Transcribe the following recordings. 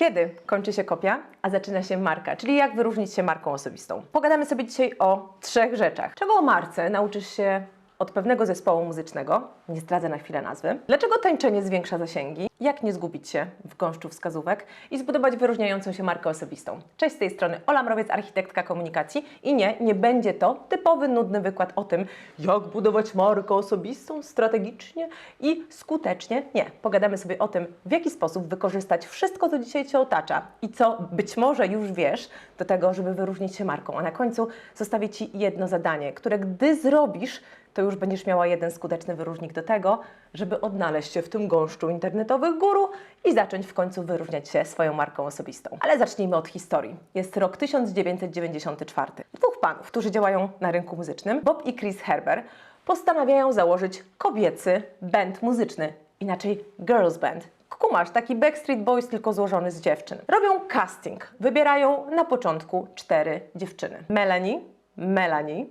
Kiedy kończy się kopia, a zaczyna się marka, czyli jak wyróżnić się marką osobistą. Pogadamy sobie dzisiaj o trzech rzeczach. Czego o marce nauczysz się od pewnego zespołu muzycznego, nie zdradzę na chwilę nazwy. Dlaczego tańczenie zwiększa zasięgi? Jak nie zgubić się w gąszczu wskazówek i zbudować wyróżniającą się markę osobistą? Cześć z tej strony Ola Mrowiec, architektka komunikacji i nie, nie będzie to typowy, nudny wykład o tym, jak budować markę osobistą strategicznie i skutecznie. Nie, pogadamy sobie o tym, w jaki sposób wykorzystać wszystko, co dzisiaj Cię otacza i co być może już wiesz do tego, żeby wyróżnić się marką. A na końcu zostawię Ci jedno zadanie, które gdy zrobisz, to już będziesz miała jeden skuteczny wyróżnik do tego, żeby odnaleźć się w tym gąszczu internetowych guru i zacząć w końcu wyróżniać się swoją marką osobistą. Ale zacznijmy od historii. Jest rok 1994. Dwóch panów, którzy działają na rynku muzycznym, Bob i Chris Herber, postanawiają założyć kobiecy band muzyczny, inaczej girls band. Kumasz, taki Backstreet Boys, tylko złożony z dziewczyn. Robią casting, wybierają na początku cztery dziewczyny. Melanie, Melanie,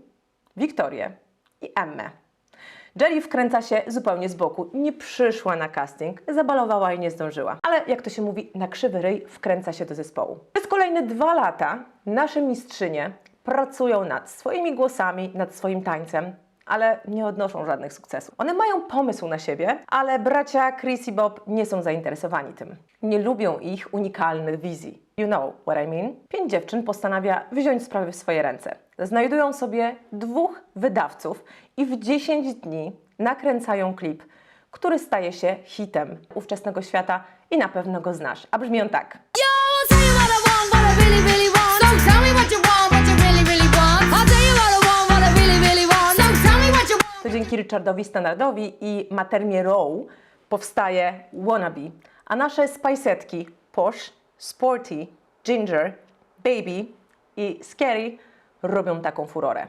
Wiktorię i Emmę. Jelly wkręca się zupełnie z boku. Nie przyszła na casting, zabalowała i nie zdążyła. Ale jak to się mówi, na krzywy ryj wkręca się do zespołu. Przez kolejne dwa lata nasze mistrzynie pracują nad swoimi głosami, nad swoim tańcem, ale nie odnoszą żadnych sukcesów. One mają pomysł na siebie, ale bracia Chris i Bob nie są zainteresowani tym. Nie lubią ich unikalnych wizji. You know what I mean? Pięć dziewczyn postanawia wziąć sprawy w swoje ręce. Znajdują sobie dwóch wydawców i w 10 dni nakręcają klip, który staje się hitem ówczesnego świata i na pewno go znasz. A brzmi on tak. Richardowi Standardowi i Matermie Row powstaje Wannabe, a nasze spajsetki Posh, Sporty, Ginger, Baby i Scary robią taką furorę.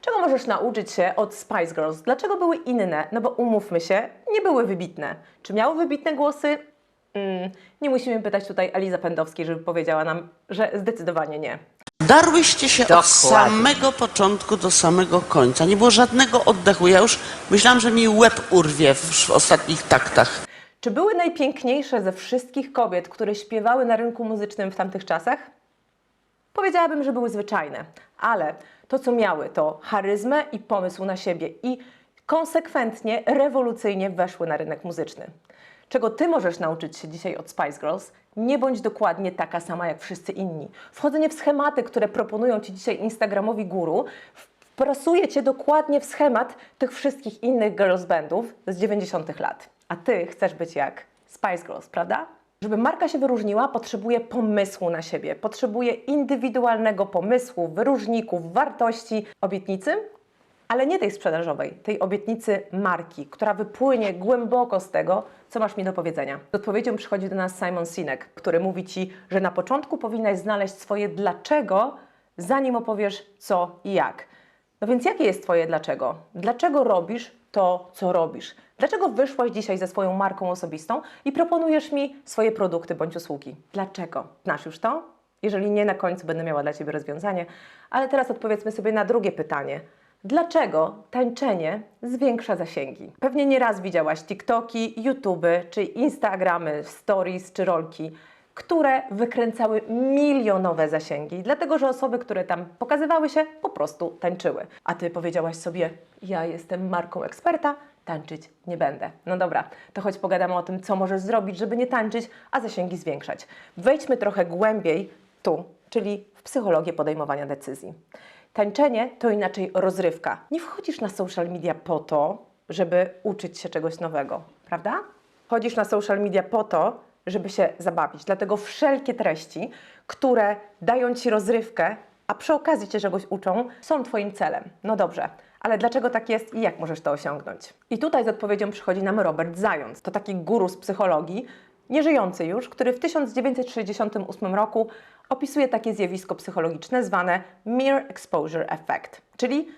Czego możesz nauczyć się od Spice Girls? Dlaczego były inne? No bo umówmy się, nie były wybitne. Czy miały wybitne głosy? Mm, nie musimy pytać tutaj Eliza Pędowskiej, żeby powiedziała nam, że zdecydowanie nie. Darłyście się od Dokładnie. samego początku do samego końca. Nie było żadnego oddechu. Ja już myślałam, że mi łeb urwie w, w ostatnich taktach. Czy były najpiękniejsze ze wszystkich kobiet, które śpiewały na rynku muzycznym w tamtych czasach? Powiedziałabym, że były zwyczajne, ale to, co miały, to charyzmę i pomysł na siebie i konsekwentnie, rewolucyjnie weszły na rynek muzyczny. Czego Ty możesz nauczyć się dzisiaj od Spice Girls? Nie bądź dokładnie taka sama jak wszyscy inni. Wchodzenie w schematy, które proponują Ci dzisiaj Instagramowi guru, wprasuje Cię dokładnie w schemat tych wszystkich innych girls bandów z 90 lat. A Ty chcesz być jak Spice Girls, prawda? Żeby marka się wyróżniła, potrzebuje pomysłu na siebie, potrzebuje indywidualnego pomysłu, wyróżników, wartości, obietnicy, ale nie tej sprzedażowej, tej obietnicy marki, która wypłynie głęboko z tego, co masz mi do powiedzenia. Z odpowiedzią przychodzi do nas Simon Sinek, który mówi ci, że na początku powinnaś znaleźć swoje dlaczego, zanim opowiesz co i jak. No więc jakie jest Twoje dlaczego? Dlaczego robisz to, co robisz? Dlaczego wyszłaś dzisiaj ze swoją marką osobistą i proponujesz mi swoje produkty bądź usługi? Dlaczego? Znasz już to? Jeżeli nie, na końcu będę miała dla Ciebie rozwiązanie. Ale teraz odpowiedzmy sobie na drugie pytanie. Dlaczego tańczenie zwiększa zasięgi? Pewnie nieraz widziałaś TikToki, YouTube, czy Instagramy, Stories czy rolki, które wykręcały milionowe zasięgi, dlatego że osoby, które tam pokazywały się, po prostu tańczyły. A ty powiedziałaś sobie: Ja jestem marką eksperta, tańczyć nie będę. No dobra, to choć pogadamy o tym, co możesz zrobić, żeby nie tańczyć, a zasięgi zwiększać. Wejdźmy trochę głębiej tu, czyli w psychologię podejmowania decyzji. Tańczenie to inaczej rozrywka. Nie wchodzisz na social media po to, żeby uczyć się czegoś nowego, prawda? Chodzisz na social media po to, żeby się zabawić. Dlatego wszelkie treści, które dają ci rozrywkę, a przy okazji cię czegoś uczą, są Twoim celem. No dobrze, ale dlaczego tak jest i jak możesz to osiągnąć? I tutaj z odpowiedzią przychodzi nam Robert Zając. To taki guru z psychologii, nieżyjący już, który w 1968 roku opisuje takie zjawisko psychologiczne zwane Mere Exposure Effect, czyli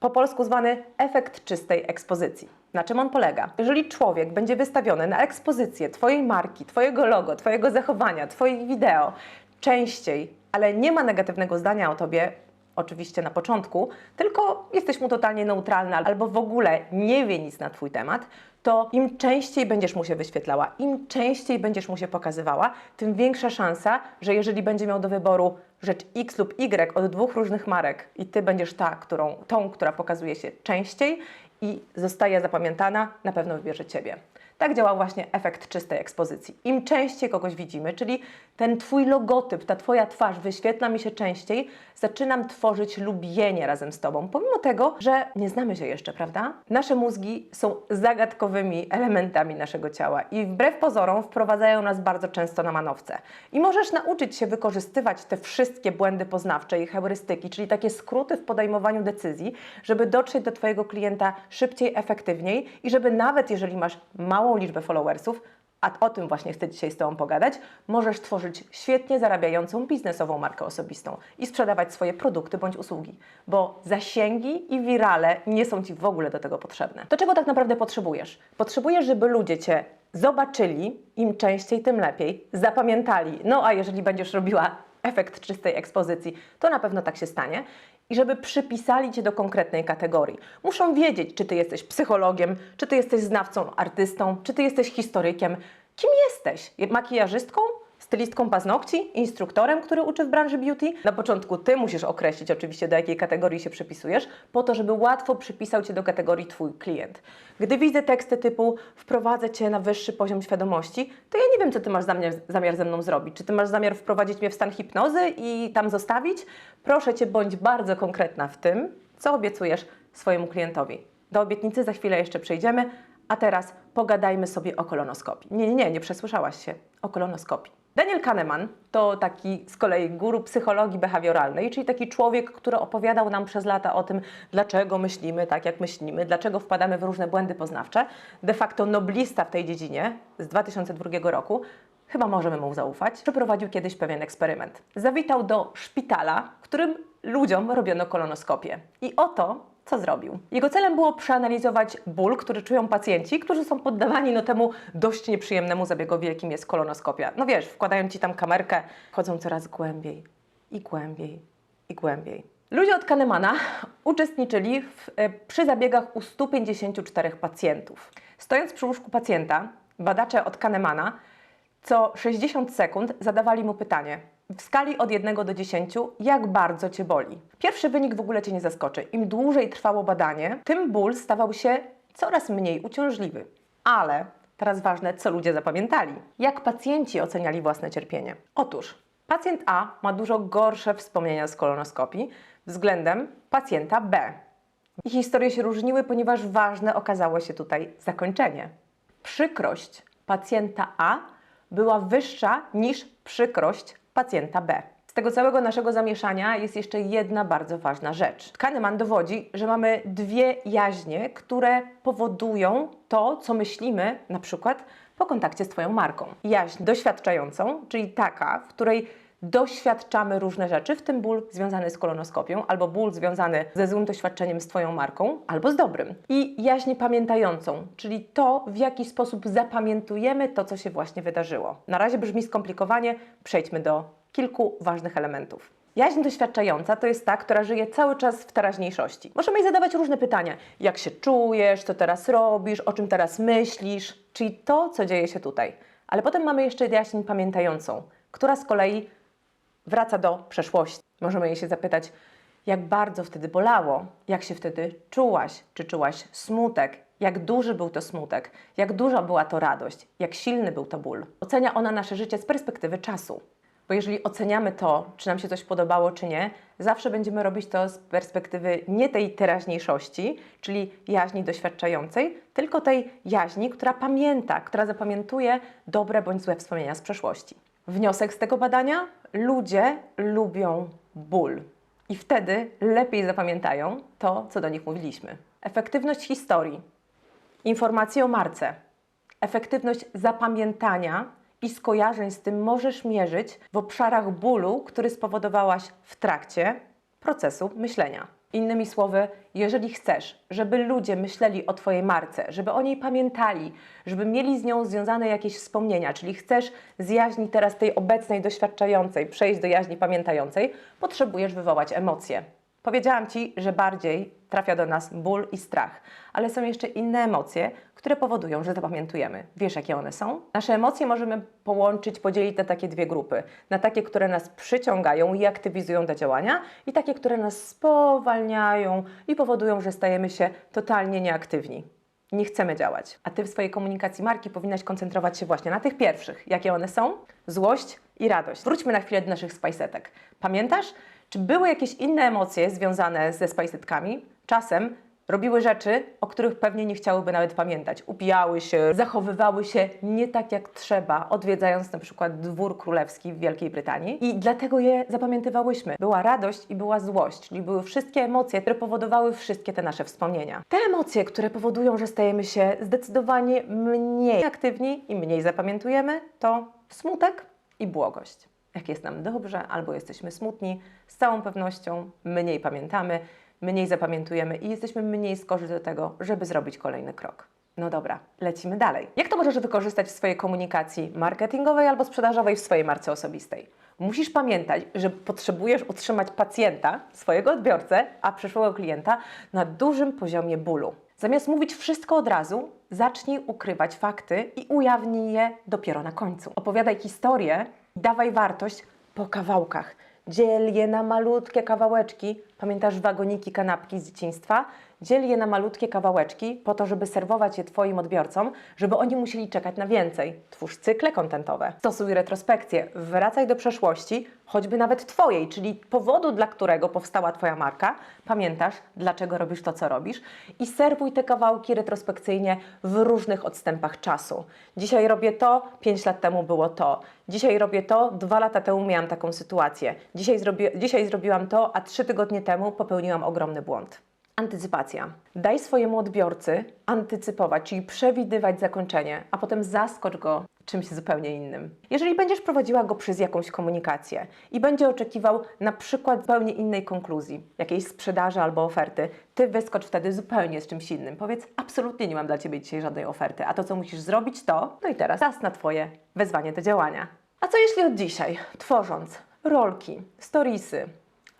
po polsku zwany efekt czystej ekspozycji. Na czym on polega? Jeżeli człowiek będzie wystawiony na ekspozycję Twojej marki, Twojego logo, Twojego zachowania, Twoich wideo częściej, ale nie ma negatywnego zdania o Tobie, oczywiście na początku, tylko jesteś mu totalnie neutralna albo w ogóle nie wie nic na Twój temat, to im częściej będziesz mu się wyświetlała, im częściej będziesz mu się pokazywała, tym większa szansa, że jeżeli będzie miał do wyboru rzecz X lub Y od dwóch różnych marek i Ty będziesz ta, którą, tą, która pokazuje się częściej i zostaje zapamiętana, na pewno wybierze Ciebie. Tak działa właśnie efekt czystej ekspozycji. Im częściej kogoś widzimy, czyli ten Twój logotyp, ta Twoja twarz wyświetla mi się częściej, zaczynam tworzyć lubienie razem z Tobą, pomimo tego, że nie znamy się jeszcze, prawda? Nasze mózgi są zagadkowymi elementami naszego ciała i wbrew pozorom wprowadzają nas bardzo często na manowce. I możesz nauczyć się wykorzystywać te wszystkie błędy poznawcze i heurystyki, czyli takie skróty w podejmowaniu decyzji, żeby dotrzeć do Twojego klienta szybciej, efektywniej i żeby nawet jeżeli masz małą liczbę followersów, a o tym właśnie chcę dzisiaj z Tobą pogadać, możesz tworzyć świetnie zarabiającą biznesową markę osobistą i sprzedawać swoje produkty bądź usługi, bo zasięgi i wirale nie są Ci w ogóle do tego potrzebne. To czego tak naprawdę potrzebujesz? Potrzebujesz, żeby ludzie Cię zobaczyli, im częściej, tym lepiej, zapamiętali. No a jeżeli będziesz robiła efekt czystej ekspozycji, to na pewno tak się stanie. I żeby przypisali Cię do konkretnej kategorii. Muszą wiedzieć, czy Ty jesteś psychologiem, czy Ty jesteś znawcą, artystą, czy Ty jesteś historykiem. Kim jesteś? Makijażystką? Stylistką paznokci? Instruktorem, który uczy w branży beauty? Na początku Ty musisz określić oczywiście, do jakiej kategorii się przypisujesz, po to, żeby łatwo przypisał Cię do kategorii Twój klient. Gdy widzę teksty typu wprowadzę Cię na wyższy poziom świadomości, to ja nie wiem, co Ty masz zamiar, zamiar ze mną zrobić. Czy Ty masz zamiar wprowadzić mnie w stan hipnozy i tam zostawić? Proszę Cię, bądź bardzo konkretna w tym, co obiecujesz swojemu klientowi. Do obietnicy za chwilę jeszcze przejdziemy, a teraz pogadajmy sobie o kolonoskopii. Nie, nie, nie, nie przesłyszałaś się. O kolonoskopii. Daniel Kahneman to taki z kolei guru psychologii behawioralnej, czyli taki człowiek, który opowiadał nam przez lata o tym, dlaczego myślimy tak, jak myślimy, dlaczego wpadamy w różne błędy poznawcze. De facto noblista w tej dziedzinie z 2002 roku, chyba możemy mu zaufać, przeprowadził kiedyś pewien eksperyment. Zawitał do szpitala, w którym ludziom robiono kolonoskopię. I oto co zrobił? Jego celem było przeanalizować ból, który czują pacjenci, którzy są poddawani no, temu dość nieprzyjemnemu zabiegowi, jakim jest kolonoskopia. No wiesz, wkładają ci tam kamerkę, chodzą coraz głębiej i głębiej i głębiej. Ludzie od Kahnemana uczestniczyli w, e, przy zabiegach u 154 pacjentów. Stojąc przy łóżku pacjenta, badacze od Kahnemana co 60 sekund zadawali mu pytanie w skali od 1 do 10, jak bardzo Cię boli. Pierwszy wynik w ogóle Cię nie zaskoczy. Im dłużej trwało badanie, tym ból stawał się coraz mniej uciążliwy. Ale teraz ważne, co ludzie zapamiętali. Jak pacjenci oceniali własne cierpienie. Otóż pacjent A ma dużo gorsze wspomnienia z kolonoskopii względem pacjenta B. I historie się różniły, ponieważ ważne okazało się tutaj zakończenie. Przykrość pacjenta A była wyższa niż przykrość pacjenta B. Z tego całego naszego zamieszania jest jeszcze jedna bardzo ważna rzecz. Kahneman dowodzi, że mamy dwie jaźnie, które powodują to, co myślimy, na przykład po kontakcie z Twoją marką. Jaźń doświadczającą, czyli taka, w której doświadczamy różne rzeczy, w tym ból związany z kolonoskopią, albo ból związany ze złym doświadczeniem z Twoją marką, albo z dobrym. I jaźń pamiętającą, czyli to, w jaki sposób zapamiętujemy to, co się właśnie wydarzyło. Na razie brzmi skomplikowanie, przejdźmy do kilku ważnych elementów. Jaźń doświadczająca to jest ta, która żyje cały czas w teraźniejszości. Możemy jej zadawać różne pytania. Jak się czujesz, co teraz robisz, o czym teraz myślisz, czyli to, co dzieje się tutaj. Ale potem mamy jeszcze jaźń pamiętającą, która z kolei wraca do przeszłości. Możemy jej się zapytać, jak bardzo wtedy bolało, jak się wtedy czułaś, czy czułaś smutek, jak duży był to smutek, jak duża była to radość, jak silny był to ból. Ocenia ona nasze życie z perspektywy czasu. Bo jeżeli oceniamy to, czy nam się coś podobało, czy nie, zawsze będziemy robić to z perspektywy nie tej teraźniejszości, czyli jaźni doświadczającej, tylko tej jaźni, która pamięta, która zapamiętuje dobre bądź złe wspomnienia z przeszłości. Wniosek z tego badania? Ludzie lubią ból. I wtedy lepiej zapamiętają to, co do nich mówiliśmy. Efektywność historii, informacje o marce, efektywność zapamiętania i skojarzeń z tym możesz mierzyć w obszarach bólu, który spowodowałaś w trakcie procesu myślenia. Innymi słowy, jeżeli chcesz, żeby ludzie myśleli o Twojej marce, żeby o niej pamiętali, żeby mieli z nią związane jakieś wspomnienia, czyli chcesz z jaźni teraz tej obecnej, doświadczającej przejść do jaźni pamiętającej, potrzebujesz wywołać emocje. Powiedziałam Ci, że bardziej trafia do nas ból i strach, ale są jeszcze inne emocje, które powodują, że zapamiętujemy. Wiesz, jakie one są? Nasze emocje możemy połączyć, podzielić na takie dwie grupy. Na takie, które nas przyciągają i aktywizują do działania i takie, które nas spowalniają i powodują, że stajemy się totalnie nieaktywni. Nie chcemy działać. A Ty w swojej komunikacji marki powinnaś koncentrować się właśnie na tych pierwszych. Jakie one są? Złość i radość. Wróćmy na chwilę do naszych spajsetek. Pamiętasz, czy były jakieś inne emocje związane ze spajsetkami? Czasem robiły rzeczy, o których pewnie nie chciałyby nawet pamiętać. Upijały się, zachowywały się nie tak jak trzeba, odwiedzając na przykład dwór królewski w Wielkiej Brytanii i dlatego je zapamiętywałyśmy. Była radość i była złość, czyli były wszystkie emocje, które powodowały wszystkie te nasze wspomnienia. Te emocje, które powodują, że stajemy się zdecydowanie mniej aktywni i mniej zapamiętujemy, to smutek i błogość. Jak jest nam dobrze albo jesteśmy smutni, z całą pewnością mniej pamiętamy, mniej zapamiętujemy i jesteśmy mniej skorzy do tego, żeby zrobić kolejny krok. No dobra, lecimy dalej. Jak to możesz wykorzystać w swojej komunikacji marketingowej albo sprzedażowej w swojej marce osobistej? Musisz pamiętać, że potrzebujesz utrzymać pacjenta, swojego odbiorcę, a przyszłego klienta na dużym poziomie bólu. Zamiast mówić wszystko od razu, zacznij ukrywać fakty i ujawnij je dopiero na końcu. Opowiadaj historię dawaj wartość po kawałkach. Dziel je na malutkie kawałeczki. Pamiętasz wagoniki kanapki z dzieciństwa? Dziel je na malutkie kawałeczki po to, żeby serwować je Twoim odbiorcom, żeby oni musieli czekać na więcej. Twórz cykle kontentowe. Stosuj retrospekcję. Wracaj do przeszłości, choćby nawet Twojej, czyli powodu, dla którego powstała Twoja marka. Pamiętasz, dlaczego robisz to, co robisz i serwuj te kawałki retrospekcyjnie w różnych odstępach czasu. Dzisiaj robię to, 5 lat temu było to. Dzisiaj robię to, dwa lata temu miałam taką sytuację. Dzisiaj, zrobi dzisiaj zrobiłam to, a trzy tygodnie temu popełniłam ogromny błąd. Antycypacja. Daj swojemu odbiorcy antycypować, czyli przewidywać zakończenie, a potem zaskocz go czymś zupełnie innym. Jeżeli będziesz prowadziła go przez jakąś komunikację i będzie oczekiwał na przykład zupełnie innej konkluzji, jakiejś sprzedaży albo oferty, ty wyskocz wtedy zupełnie z czymś innym. Powiedz, absolutnie nie mam dla ciebie dzisiaj żadnej oferty, a to, co musisz zrobić, to, no i teraz czas na twoje wezwanie do działania. A co jeśli od dzisiaj, tworząc rolki, storiesy,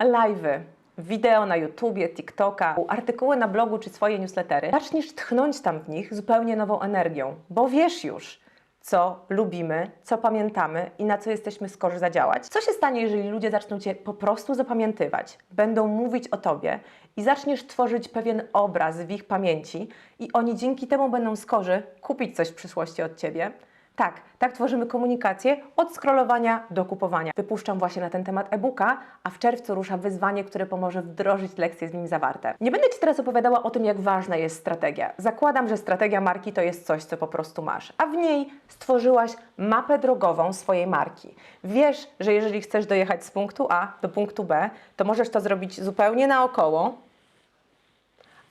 live'y, wideo na YouTubie, TikToka, artykuły na blogu czy swoje newslettery, zaczniesz tchnąć tam w nich zupełnie nową energią, bo wiesz już, co lubimy, co pamiętamy i na co jesteśmy skorzy zadziałać. Co się stanie, jeżeli ludzie zaczną Cię po prostu zapamiętywać, będą mówić o Tobie i zaczniesz tworzyć pewien obraz w ich pamięci i oni dzięki temu będą skorzy kupić coś w przyszłości od Ciebie? Tak, tak tworzymy komunikację od scrollowania do kupowania. Wypuszczam właśnie na ten temat e-booka, a w czerwcu rusza wyzwanie, które pomoże wdrożyć lekcje z nim zawarte. Nie będę Ci teraz opowiadała o tym, jak ważna jest strategia. Zakładam, że strategia marki to jest coś, co po prostu masz, a w niej stworzyłaś mapę drogową swojej marki. Wiesz, że jeżeli chcesz dojechać z punktu A do punktu B, to możesz to zrobić zupełnie naokoło,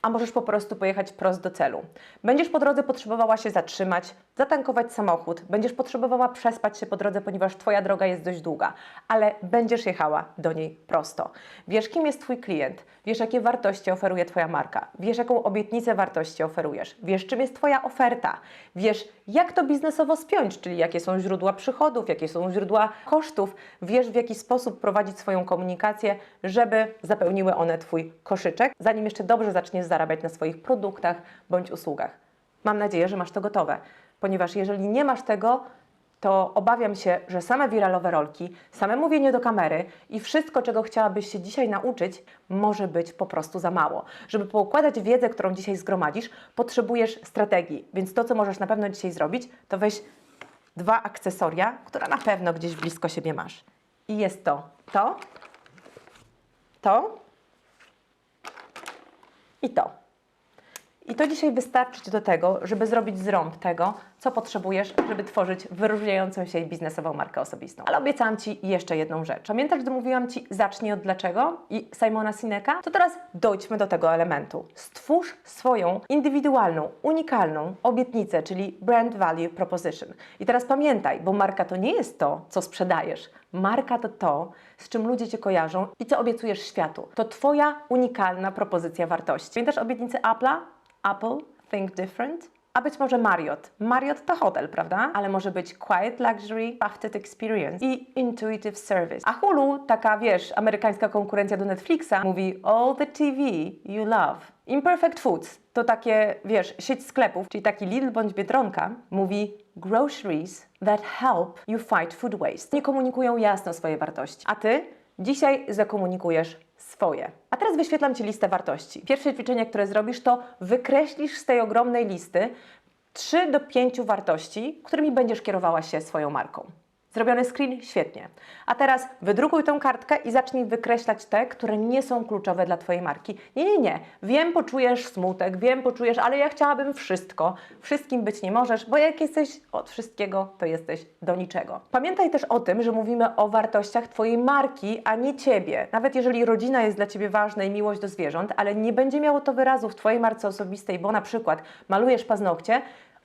a możesz po prostu pojechać prost do celu. Będziesz po drodze potrzebowała się zatrzymać, zatankować samochód, będziesz potrzebowała przespać się po drodze, ponieważ Twoja droga jest dość długa, ale będziesz jechała do niej prosto. Wiesz, kim jest Twój klient, wiesz, jakie wartości oferuje Twoja marka, wiesz, jaką obietnicę wartości oferujesz, wiesz, czym jest Twoja oferta, wiesz, jak to biznesowo spiąć, czyli jakie są źródła przychodów, jakie są źródła kosztów, wiesz, w jaki sposób prowadzić swoją komunikację, żeby zapełniły one Twój koszyczek, zanim jeszcze dobrze zaczniesz zarabiać na swoich produktach bądź usługach. Mam nadzieję, że masz to gotowe, ponieważ jeżeli nie masz tego, to obawiam się, że same wiralowe rolki, same mówienie do kamery i wszystko, czego chciałabyś się dzisiaj nauczyć, może być po prostu za mało. Żeby poukładać wiedzę, którą dzisiaj zgromadzisz, potrzebujesz strategii. Więc to, co możesz na pewno dzisiaj zrobić, to weź dwa akcesoria, które na pewno gdzieś blisko siebie masz. I jest to to, to i to. I to dzisiaj wystarczy Ci do tego, żeby zrobić zrąb tego, co potrzebujesz, żeby tworzyć wyróżniającą się biznesową markę osobistą. Ale obiecałam Ci jeszcze jedną rzecz. Pamiętasz, gdy mówiłam Ci zacznij od dlaczego i Simona Sineka? To teraz dojdźmy do tego elementu. Stwórz swoją indywidualną, unikalną obietnicę, czyli brand value proposition. I teraz pamiętaj, bo marka to nie jest to, co sprzedajesz. Marka to to, z czym ludzie Cię kojarzą i co obiecujesz światu. To Twoja unikalna propozycja wartości. Pamiętasz obietnicę Apple'a? Apple, think different. A być może Marriott. Marriott to hotel, prawda? Ale może być Quiet Luxury, Crafted Experience i Intuitive Service. A Hulu, taka wiesz, amerykańska konkurencja do Netflixa, mówi All the TV you love. Imperfect Foods to takie, wiesz, sieć sklepów, czyli taki Lidl bądź Biedronka, mówi groceries that help you fight food waste. Nie komunikują jasno swoje wartości. A ty dzisiaj zakomunikujesz swoje. A teraz wyświetlam Ci listę wartości. Pierwsze ćwiczenie, które zrobisz, to wykreślisz z tej ogromnej listy 3 do 5 wartości, którymi będziesz kierowała się swoją marką. Zrobiony screen? Świetnie. A teraz wydrukuj tę kartkę i zacznij wykreślać te, które nie są kluczowe dla Twojej marki. Nie, nie, nie. Wiem, poczujesz smutek, wiem, poczujesz, ale ja chciałabym wszystko. Wszystkim być nie możesz, bo jak jesteś od wszystkiego, to jesteś do niczego. Pamiętaj też o tym, że mówimy o wartościach Twojej marki, a nie Ciebie. Nawet jeżeli rodzina jest dla Ciebie ważna i miłość do zwierząt, ale nie będzie miało to wyrazu w Twojej marce osobistej, bo na przykład malujesz paznokcie,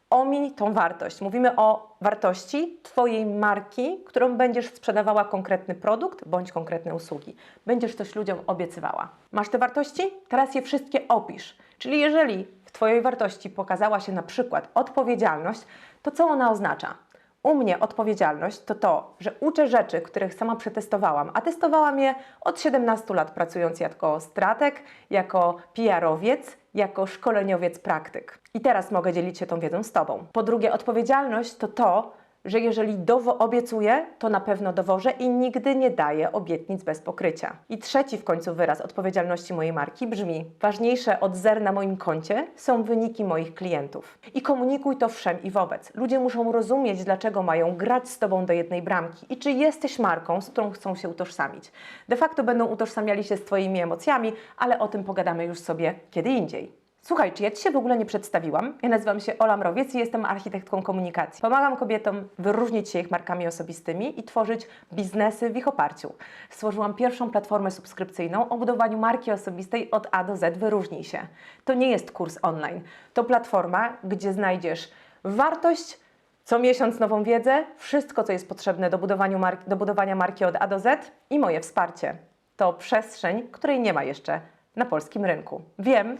Omiń tą wartość. Mówimy o wartości Twojej marki, którą będziesz sprzedawała konkretny produkt bądź konkretne usługi. Będziesz coś ludziom obiecywała. Masz te wartości? Teraz je wszystkie opisz. Czyli jeżeli w Twojej wartości pokazała się na przykład odpowiedzialność, to co ona oznacza? U mnie odpowiedzialność to to, że uczę rzeczy, których sama przetestowałam, a testowałam je od 17 lat, pracując jako strateg, jako PR-owiec, jako szkoleniowiec praktyk. I teraz mogę dzielić się tą wiedzą z Tobą. Po drugie, odpowiedzialność to to, że jeżeli dowo obiecuję, to na pewno dowożę i nigdy nie daję obietnic bez pokrycia. I trzeci w końcu wyraz odpowiedzialności mojej marki brzmi: ważniejsze od zer na moim koncie są wyniki moich klientów. I komunikuj to wszem i wobec. Ludzie muszą rozumieć, dlaczego mają grać z tobą do jednej bramki i czy jesteś marką, z którą chcą się utożsamić. De facto będą utożsamiali się z twoimi emocjami, ale o tym pogadamy już sobie kiedy indziej. Słuchaj, czy ja Ci się w ogóle nie przedstawiłam? Ja nazywam się Ola Mrowiec i jestem architektką komunikacji. Pomagam kobietom wyróżnić się ich markami osobistymi i tworzyć biznesy w ich oparciu. Stworzyłam pierwszą platformę subskrypcyjną o budowaniu marki osobistej od A do Z Wyróżnij się. To nie jest kurs online. To platforma, gdzie znajdziesz wartość, co miesiąc nową wiedzę, wszystko, co jest potrzebne do, marki, do budowania marki od A do Z i moje wsparcie. To przestrzeń, której nie ma jeszcze na polskim rynku. Wiem,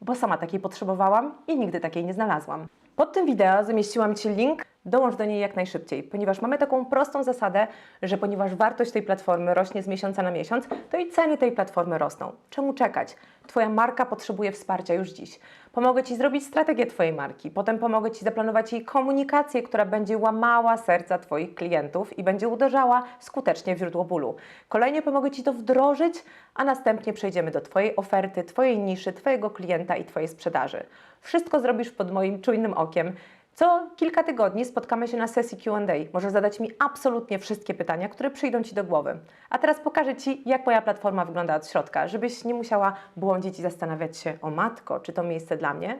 bo sama takiej potrzebowałam i nigdy takiej nie znalazłam. Pod tym wideo zamieściłam Ci link, dołącz do niej jak najszybciej, ponieważ mamy taką prostą zasadę, że ponieważ wartość tej platformy rośnie z miesiąca na miesiąc, to i ceny tej platformy rosną. Czemu czekać? Twoja marka potrzebuje wsparcia już dziś. Pomogę Ci zrobić strategię Twojej marki, potem pomogę Ci zaplanować jej komunikację, która będzie łamała serca Twoich klientów i będzie uderzała skutecznie w źródło bólu. Kolejnie pomogę Ci to wdrożyć, a następnie przejdziemy do Twojej oferty, Twojej niszy, Twojego klienta i Twojej sprzedaży. Wszystko zrobisz pod moim czujnym okiem. Co kilka tygodni spotkamy się na sesji QA. Możesz zadać mi absolutnie wszystkie pytania, które przyjdą Ci do głowy. A teraz pokażę Ci, jak moja platforma wygląda od środka, żebyś nie musiała błądzić i zastanawiać się o matko, czy to miejsce dla mnie.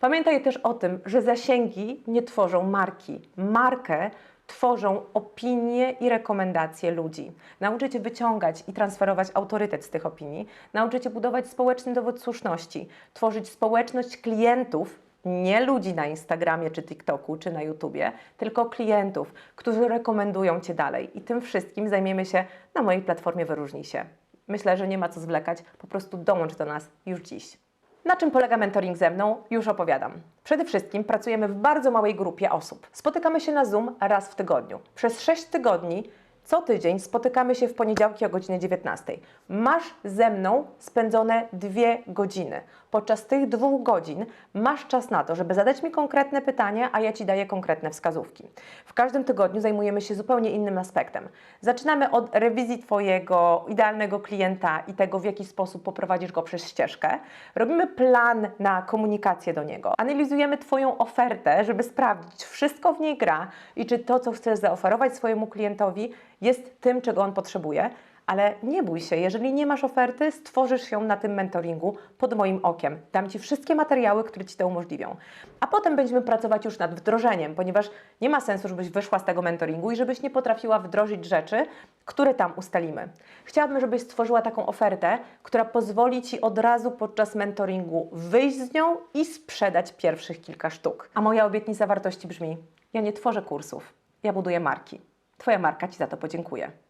Pamiętaj też o tym, że zasięgi nie tworzą marki. Markę tworzą opinie i rekomendacje ludzi. Nauczę Cię wyciągać i transferować autorytet z tych opinii. Nauczę Cię budować społeczny dowód słuszności, tworzyć społeczność klientów, nie ludzi na Instagramie, czy TikToku, czy na YouTubie, tylko klientów, którzy rekomendują Cię dalej. I tym wszystkim zajmiemy się na mojej platformie Wyróżnij się. Myślę, że nie ma co zwlekać, po prostu dołącz do nas już dziś. Na czym polega mentoring ze mną? Już opowiadam. Przede wszystkim pracujemy w bardzo małej grupie osób. Spotykamy się na Zoom raz w tygodniu. Przez 6 tygodni co tydzień spotykamy się w poniedziałki o godzinie 19. Masz ze mną spędzone dwie godziny. Podczas tych dwóch godzin masz czas na to, żeby zadać mi konkretne pytanie, a ja Ci daję konkretne wskazówki. W każdym tygodniu zajmujemy się zupełnie innym aspektem. Zaczynamy od rewizji Twojego idealnego klienta i tego, w jaki sposób poprowadzisz go przez ścieżkę. Robimy plan na komunikację do niego. Analizujemy Twoją ofertę, żeby sprawdzić, wszystko w niej gra i czy to, co chcesz zaoferować swojemu klientowi, jest tym, czego on potrzebuje. Ale nie bój się, jeżeli nie masz oferty, stworzysz ją na tym mentoringu pod moim okiem. Dam Ci wszystkie materiały, które Ci to umożliwią. A potem będziemy pracować już nad wdrożeniem, ponieważ nie ma sensu, żebyś wyszła z tego mentoringu i żebyś nie potrafiła wdrożyć rzeczy, które tam ustalimy. Chciałabym, żebyś stworzyła taką ofertę, która pozwoli Ci od razu podczas mentoringu wyjść z nią i sprzedać pierwszych kilka sztuk. A moja obietnica wartości brzmi: Ja nie tworzę kursów, ja buduję marki. Twoja marka Ci za to podziękuje.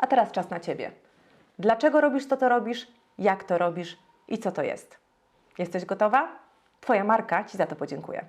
A teraz czas na Ciebie. Dlaczego robisz to, co robisz, jak to robisz i co to jest? Jesteś gotowa? Twoja marka Ci za to podziękuje.